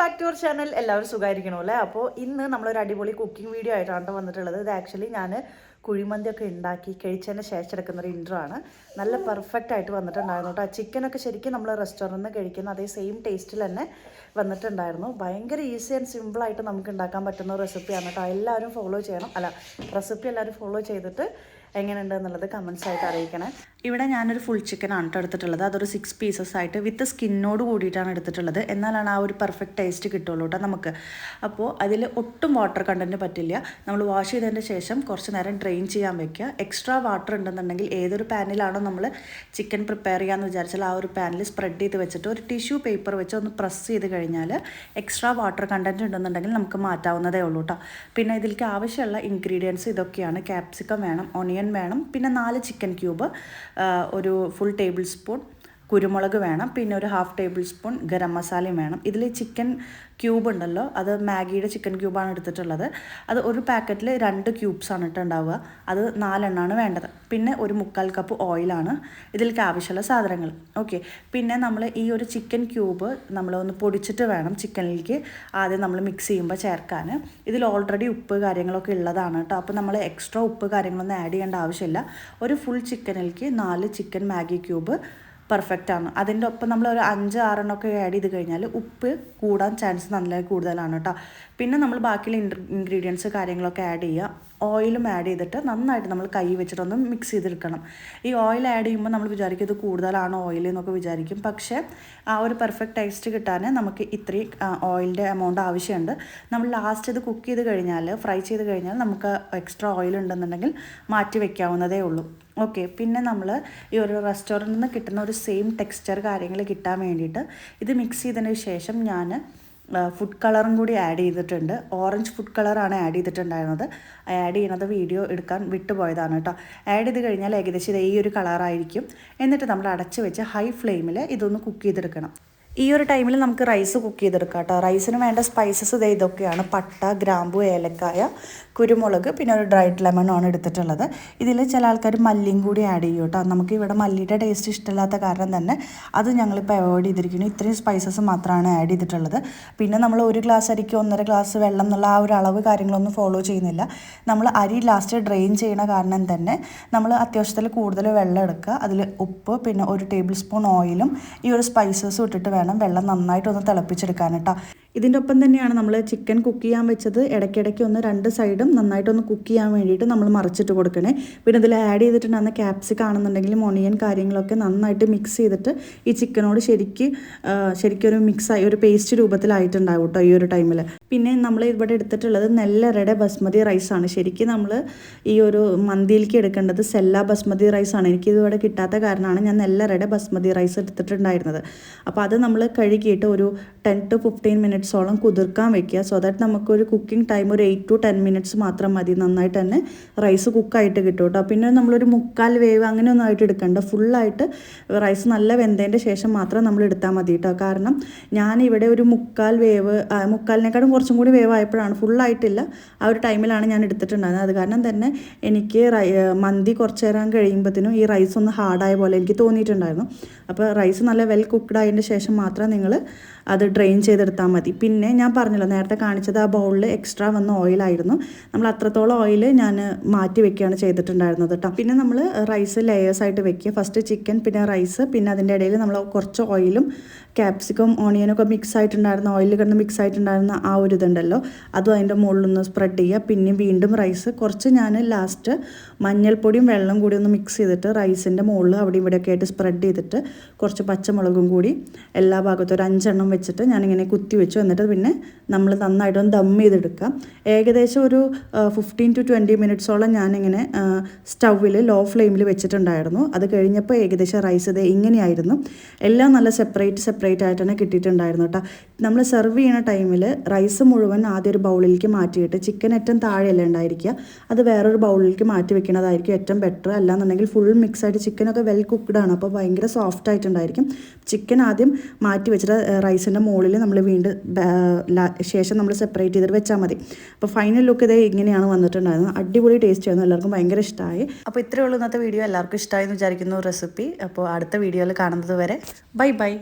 Back to your channel എല്ലാവരും സുഖമായിരിക്കണമല്ലേ അപ്പോൾ ഇന്ന് നമ്മളൊരു അടിപൊളി കുക്കിംഗ് വീഡിയോ ആയിട്ടാണ് വന്നിട്ടുള്ളത്. ഇത് ആക്ച്വലി ഞാൻ കുഴിമന്തിയൊക്കെ ഉണ്ടാക്കി കഴിച്ചതിന് ശേഷം എടുക്കുന്ന ഒരു ഇൻട്രോ ആണ്. നല്ല പെർഫെക്റ്റ് ആയിട്ട് വന്നിട്ടുണ്ടായിരുന്നു കേട്ടോ ആ ചിക്കനൊക്കെ ശരിക്കും നമ്മൾ റെസ്റ്റോറന്റിൽ നിന്ന് കഴിക്കുന്ന അതേ സെയിം ടേസ്റ്റിൽ തന്നെ വന്നിട്ടുണ്ടായിരുന്നു. ഭയങ്കര ഈസി ആൻഡ് സിമ്പിളായിട്ട് നമുക്ക് ഉണ്ടാക്കാൻ പറ്റുന്ന റെസിപ്പിയാണ് കേട്ടോ എല്ലാവരും ഫോളോ ചെയ്യണം. അല്ല റെസിപ്പി എല്ലാവരും ഫോളോ ചെയ്തിട്ട് എങ്ങനെയുണ്ട് എന്നുള്ളത് കമൻസ് ആയിട്ട് അറിയിക്കണേ. ഇവിടെ ഞാനൊരു ഫുൾ ചിക്കൻ ആണ് എടുത്തിട്ടുള്ളത്. അതൊരു സിക്സ് പീസസ് ആയിട്ട് വിത്ത് സ്കിന്നോട് കൂടിയിട്ടാണ് എടുത്തിട്ടുള്ളത്. എന്നാലാണ് ആ ഒരു പെർഫെക്റ്റ് ടേസ്റ്റ് കിട്ടുള്ളൂ കേട്ടോ നമുക്ക്. അപ്പോൾ അതിൽ ഒട്ടും വാട്ടർ കണ്ടന്റ് പറ്റില്ല. നമ്മൾ വാഷ് ചെയ്തതിന് ശേഷം കുറച്ച് നേരം ഡ്രെയിൻ ചെയ്യാൻ വെക്കുക. എക്സ്ട്രാ വാട്ടർ ഉണ്ടെന്നുണ്ടെങ്കിൽ ഏതൊരു പാനിലാണോ നമ്മൾ ചിക്കൻ പ്രിപ്പയർ ചെയ്യാമെന്ന് വിചാരിച്ചാൽ ആ ഒരു പാനിൽ സ്പ്രെഡ് ചെയ്ത് വെച്ചിട്ട് ഒരു ടിഷ്യൂ പേപ്പർ വെച്ച് ഒന്ന് പ്രസ് ചെയ്ത് കഴിഞ്ഞാൽ എക്സ്ട്രാ വാട്ടർ കണ്ടന്റ് ഉണ്ടെന്നുണ്ടെങ്കിൽ നമുക്ക് മാറ്റാവുന്നതേ ഉള്ളൂ കേട്ടോ പിന്നെ ഇതിലേക്ക് ആവശ്യമുള്ള ഇൻഗ്രീഡിയൻസ് ഇതൊക്കെയാണ്. ക്യാപ്സിക്കം വേണം ഒണിയൻ വേണം പിന്നെ നാല് ചിക്കൻ ക്യൂബ് ഒരു ഫുൾ ടേബിൾ സ്പൂൺ കുരുമുളക് വേണം പിന്നെ ഒരു ഹാഫ് ടേബിൾ സ്പൂൺ ഗരം മസാലയും വേണം. ഇതിൽ ചിക്കൻ ക്യൂബ് ഉണ്ടല്ലോ അത് മാഗിയുടെ ചിക്കൻ ക്യൂബാണ് എടുത്തിട്ടുള്ളത്. അത് ഒരു പാക്കറ്റിൽ രണ്ട് ക്യൂബ്സാണ് ഇട്ട് ഉണ്ടാവുക. അത് നാലെണ്ണമാണ് വേണ്ടത്. പിന്നെ ഒരു മുക്കാൽ കപ്പ് ഓയിലാണ് ഇതിലേക്ക് ആവശ്യമുള്ള സാധനങ്ങൾ. ഓക്കെ പിന്നെ നമ്മൾ ഈ ഒരു ചിക്കൻ ക്യൂബ് നമ്മൾ ഒന്ന് പൊടിച്ചിട്ട് വേണം ചിക്കനിലേക്ക് ആദ്യം നമ്മൾ മിക്സ് ചെയ്യുമ്പോൾ ചേർക്കാൻ ഇതിൽ ഓൾറെഡി ഉപ്പ് കാര്യങ്ങളൊക്കെ ഉള്ളതാണ് കേട്ടോ അപ്പോൾ നമ്മൾ എക്സ്ട്രാ ഉപ്പ് കാര്യങ്ങളൊന്നും ആഡ് ചെയ്യേണ്ട ആവശ്യമില്ല. ഒരു ഫുൾ ചിക്കനിലേക്ക് നാല് ചിക്കൻ മാഗി ക്യൂബ് പെർഫെക്റ്റ് ആണ്. അതിന്റെ ഒപ്പം നമ്മൾ ഒരു അഞ്ച് ആറെണ്ണമൊക്കെ ആഡ് ചെയ്ത് കഴിഞ്ഞാൽ ഉപ്പ് കൂടാൻ ചാൻസ് നല്ല കൂടുതലാണ് കേട്ടോ പിന്നെ നമ്മൾ ബാക്കിയുള്ള ഇൻഗ്രീഡിയൻസ് കാര്യങ്ങളൊക്കെ ആഡ് ചെയ്യുക. ഓയിലും ആഡ് ചെയ്തിട്ട് നന്നായിട്ട് നമ്മൾ കൈ വെച്ചിട്ടൊന്ന് മിക്സ് ചെയ്തെടുക്കണം. ഈ ഓയിൽ ആഡ് ചെയ്യുമ്പോൾ നമ്മൾ വിചാരിക്കും ഇത് കൂടുതലാണ് ഓയിൽ എന്നൊക്കെ വിചാരിക്കും. പക്ഷേ ആ ഒരു പെർഫെക്റ്റ് ടേസ്റ്റ് കിട്ടാൻ നമുക്ക് ഇത്രയും ഓയിലിന്റെ എമൗണ്ട് ആവശ്യമുണ്ട്. നമ്മൾ ലാസ്റ്റ് ഇത് കുക്ക് ചെയ്ത് കഴിഞ്ഞാൽ ഫ്രൈ ചെയ്ത് കഴിഞ്ഞാൽ നമുക്ക് എക്സ്ട്രാ ഓയിൽ ഉണ്ടെന്നുണ്ടെങ്കിൽ മാറ്റി വയ്ക്കാവുന്നതേ ഉള്ളൂ. ഓക്കെ പിന്നെ നമ്മൾ ഈ ഒരു റെസ്റ്റോറന്റിൽ നിന്ന് കിട്ടുന്ന ഒരു സെയിം ടെക്സ്ചർ കാര്യങ്ങൾ കിട്ടാൻ വേണ്ടിയിട്ട് ഇത് മിക്സ് ചെയ്തതിന് ശേഷം ഞാൻ ഫുഡ് കളറും കൂടി ആഡ് ചെയ്തിട്ടുണ്ട്. ഓറഞ്ച് ഫുഡ് കളറാണ് ആഡ് ചെയ്തിട്ടുണ്ടായിരുന്നത്. ആഡ് ചെയ്യുന്നത് വീഡിയോ എടുക്കാൻ വിട്ടുപോയതാണ് കേട്ടോ ആഡ് ചെയ്ത് കഴിഞ്ഞാൽ ഏകദേശം ഇത് ഈ ഒരു കളറായിരിക്കും എന്നിട്ട് നമ്മൾ അടച്ചു വെച്ച് ഹൈ ഫ്ലെയിമിൽ ഇതൊന്ന് കുക്ക് ചെയ്തെടുക്കണം. ഈ ഒരു ടൈമിൽ നമുക്ക് റൈസ് കുക്ക് ചെയ്തെടുക്കാം കേട്ടോ. റൈസിന് വേണ്ട സ്പൈസസ് ഇത് ഇതൊക്കെയാണ്. പട്ട ഗ്രാമ്പു ഏലക്കായ കുരുമുളക് പിന്നെ ഒരു ഡ്രൈഡ് ലെമണാണ് എടുത്തിട്ടുള്ളത്. ഇതിൽ ചില ആൾക്കാർ മല്ലിയും കൂടി ആഡ് ചെയ്യും കേട്ടോ. നമുക്ക് ഇവിടെ മല്ലിയുടെ ടേസ്റ്റ് ഇഷ്ടമില്ലാത്ത കാരണം തന്നെ അത് ഞങ്ങളിപ്പോൾ അവോയ്ഡ് ചെയ്തിരിക്കുന്നു. ഇത്രയും സ്പൈസസ് മാത്രമാണ് ആഡ് ചെയ്തിട്ടുള്ളത്. പിന്നെ നമ്മൾ ഒരു ഗ്ലാസ് അരിക്ക് ഒന്നര ഗ്ലാസ് വെള്ളം എന്നുള്ള ആ ഒരു അളവ് കാര്യങ്ങളൊന്നും ഫോളോ ചെയ്യുന്നില്ല. നമ്മൾ അരി ലാസ്റ്റ് ഡ്രെയിൻ ചെയ്യണ കാരണം തന്നെ നമ്മൾ അത്യാവശ്യത്തിൽ കൂടുതൽ വെള്ളം എടുക്കുക. അതിൽ ഉപ്പ് പിന്നെ ഒരു ടേബിൾ സ്പൂൺ ഓയിലും ഈ ഒരു സ്പൈസസും ഇട്ടിട്ട് വേണം വെള്ളം നന്നായിട്ടൊന്ന് തിളപ്പിച്ചെടുക്കാൻ കേട്ടോ. ഇതിന്റെ ഒപ്പം തന്നെയാണ് നമ്മൾ ചിക്കൻ കുക്ക് ചെയ്യാൻ വെച്ചത്. ഇടയ്ക്കിടയ്ക്ക് ഒന്ന് രണ്ട് സൈഡും നന്നായിട്ടൊന്ന് കുക്ക് ചെയ്യാൻ വേണ്ടിയിട്ട് നമ്മൾ മറിച്ചിട്ട് കൊടുക്കണേ. പിന്നെ ഇതിൽ ആഡ് ചെയ്തിട്ടുണ്ടാകുന്ന ക്യാപ്സിക് ആണെന്നുണ്ടെങ്കിലും ഒണിയൻ കാര്യങ്ങളൊക്കെ നന്നായിട്ട് മിക്സ് ചെയ്തിട്ട് ഈ ചിക്കനോട് ശരിക്ക് ശരിക്കും ഒരു മിക്സായി ഒരു പേസ്റ്റ് രൂപത്തിലായിട്ടുണ്ടാവും കേട്ടോ ഈ ഒരു ടൈമിൽ പിന്നെ നമ്മൾ ഇവിടെ എടുത്തിട്ടുള്ളത് നെല്ലറയുടെ ബസ്മതി റൈസാണ് ശരിക്കും നമ്മൾ ഈ ഒരു മന്തിയിലേക്ക് എടുക്കേണ്ടത് സെല്ല ബസ്മതി റൈസാണ് എനിക്കിതിവിടെ കിട്ടാത്ത കാരണമാണ് ഞാൻ നെല്ലറയുടെ ബസ്മതി റൈസ് എടുത്തിട്ടുണ്ടായിരുന്നത്. അപ്പോൾ അത് നമ്മൾ കഴുകിയിട്ട് ഒരു ടെൻ ടു ഫിഫ്റ്റീൻ മിനിറ്റ്സോളം കുതിർക്കാൻ വെക്കുക. സോ ദാറ്റ് നമുക്കൊരു കുക്കിംഗ് ടൈം ഒരു എയ്റ്റ് ടു ടെൻ മിനിറ്റ്സ് മാത്രം മതി. നന്നായിട്ട് തന്നെ റൈസ് കുക്കായിട്ട് കിട്ടും കേട്ടോ പിന്നെ നമ്മളൊരു മുക്കാൽ വേവ് അങ്ങനെയൊന്നും ആയിട്ട് എടുക്കണ്ട. ഫുള്ളായിട്ട് റൈസ് നല്ല വെന്തതിന്റെ ശേഷം മാത്രം നമ്മൾ എടുത്താൽ മതി കേട്ടോ കാരണം ഞാൻ ഇവിടെ ഒരു മുക്കാൽ വേവ് മുക്കാലിനേക്കാളും കുറച്ചും കൂടി വേവ് ആയപ്പോഴാണ് ഫുള്ളായിട്ടില്ല ആ ഒരു ടൈമിലാണ് ഞാൻ എടുത്തിട്ടുണ്ടായിരുന്നത്. അത് കാരണം തന്നെ എനിക്ക് മന്തി കുറച്ച് നേരം കഴിയുമ്പോഴത്തേനും ഈ റൈസ് ഒന്ന് ഹാർഡായ പോലെ എനിക്ക് തോന്നിയിട്ടുണ്ടായിരുന്നു. അപ്പോൾ റൈസ് നല്ല വെൽ കുക്ക്ഡ് ആയതിന്റെ ശേഷം മാത്രം നിങ്ങൾ അത് ഡ്രെയിൻ ചെയ്തെടുത്താൽ മതി. പിന്നെ ഞാൻ പറഞ്ഞല്ലോ നേരത്തെ കാണിച്ചത് ആ ബൗളിൽ എക്സ്ട്രാ വന്ന ഓയിലായിരുന്നു നമ്മൾ അത്രത്തോളം ഓയിൽ ഞാൻ മാറ്റി വെക്കുകയാണ് ചെയ്തിട്ടുണ്ടായിരുന്നത് കേട്ടോ പിന്നെ നമ്മൾ റൈസ് ലെയേഴ്സ് ആയിട്ട് വെക്കുക. ഫസ്റ്റ് ചിക്കൻ പിന്നെ റൈസ് പിന്നെ അതിന്റെ ഇടയിൽ നമ്മൾ കുറച്ച് ഓയിലും ക്യാപ്സിക്കം ഓണിയനൊക്കെ മിക്സ് ആയിട്ടുണ്ടായിരുന്ന ഓയിലിൽ കിടന്ന് മിക്സ് ആയിട്ടുണ്ടായിരുന്ന ആ ഒരു ഇതുണ്ടല്ലോ. അതും അതിന്റെ മുകളിലൊന്ന് സ്പ്രെഡ് ചെയ്യുക. പിന്നെ വീണ്ടും റൈസ് കുറച്ച് ഞാൻ ലാസ്റ്റ് മഞ്ഞൾപ്പൊടിയും വെള്ളം കൂടി ഒന്ന് മിക്സ് ചെയ്തിട്ട് റൈസിന്റെ മുകളിൽ അവിടെ ഇവിടെയൊക്കെ ആയിട്ട് സ്പ്രെഡ് ചെയ്തിട്ട് കുറച്ച് പച്ചമുളകും കൂടി എല്ലാ ഭാഗത്തും ഒരു അഞ്ചെണ്ണം വെച്ചിട്ട് ഞാനിങ്ങനെ കുത്തി വെച്ചു. എന്നിട്ട് പിന്നെ നമ്മൾ നന്നായിട്ടൊന്ന് ദം ചെയ്തെടുക്കുക. ഏകദേശം ഒരു ഫിഫ്റ്റീൻ ടു ട്വന്റി മിനിറ്റ്സോളം ഞാനിങ്ങനെ സ്റ്റൗവിൽ ലോ ഫ്ലെയിമിൽ വെച്ചിട്ടുണ്ടായിരുന്നു. അത് കഴിഞ്ഞപ്പോൾ ഏകദേശം റൈസ് ഇത് ഇങ്ങനെയായിരുന്നു. എല്ലാം നല്ല സെപ്പറേറ്റ് സെപ്പറേറ്റ് സെപ്പറേറ്റ് ആയിട്ട് തന്നെ കിട്ടിയിട്ടുണ്ടായിരുന്നു കേട്ടോ നമ്മൾ സെർവ് ചെയ്യുന്ന ടൈമിൽ റൈസ് മുഴുവൻ ആദ്യം ഒരു ബൗളിലേക്ക് മാറ്റിയിട്ട് ചിക്കൻ ഏറ്റവും താഴെയല്ലേ ഉണ്ടായിരിക്കുക? അത് വേറൊരു ബൗളിലേക്ക് മാറ്റി വെക്കുന്നതായിരിക്കും ഏറ്റവും ബെറ്റർ അല്ലാന്നുണ്ടെങ്കിൽ ഫുൾ മിക്സ് ആയിട്ട് ചിക്കനൊക്കെ വെൽ കുക്ക്ഡ് ആണ്. അപ്പോൾ ഭയങ്കര സോഫ്റ്റ് ആയിട്ടുണ്ടായിരിക്കും. ചിക്കൻ ആദ്യം മാറ്റി വെച്ചിട്ട് റൈസിന്റെ മുകളിൽ നമ്മൾ വീണ്ടും ശേഷം നമ്മൾ സെപ്പറേറ്റ് ചെയ്തിട്ട് വെച്ചാൽ മതി. അപ്പോൾ ഫൈനൽ ലുക്ക് ഇതേ ഇങ്ങനെയാണ് വന്നിട്ടുണ്ടായിരുന്നത്. അടിപൊളി ടേസ്റ്റ് ആയിരുന്നു. എല്ലാവർക്കും ഭയങ്കര ഇഷ്ടമായി അപ്പോൾ ഇത്രയേ ഉള്ളൂ ഇന്നത്തെ വീഡിയോ എല്ലാവർക്കും ഇഷ്ടമായി എന്ന് വിചാരിക്കുന്നു. റെസിപ്പി അപ്പോൾ അടുത്ത വീഡിയോയിൽ കാണുന്നത് വരെ. Bye bye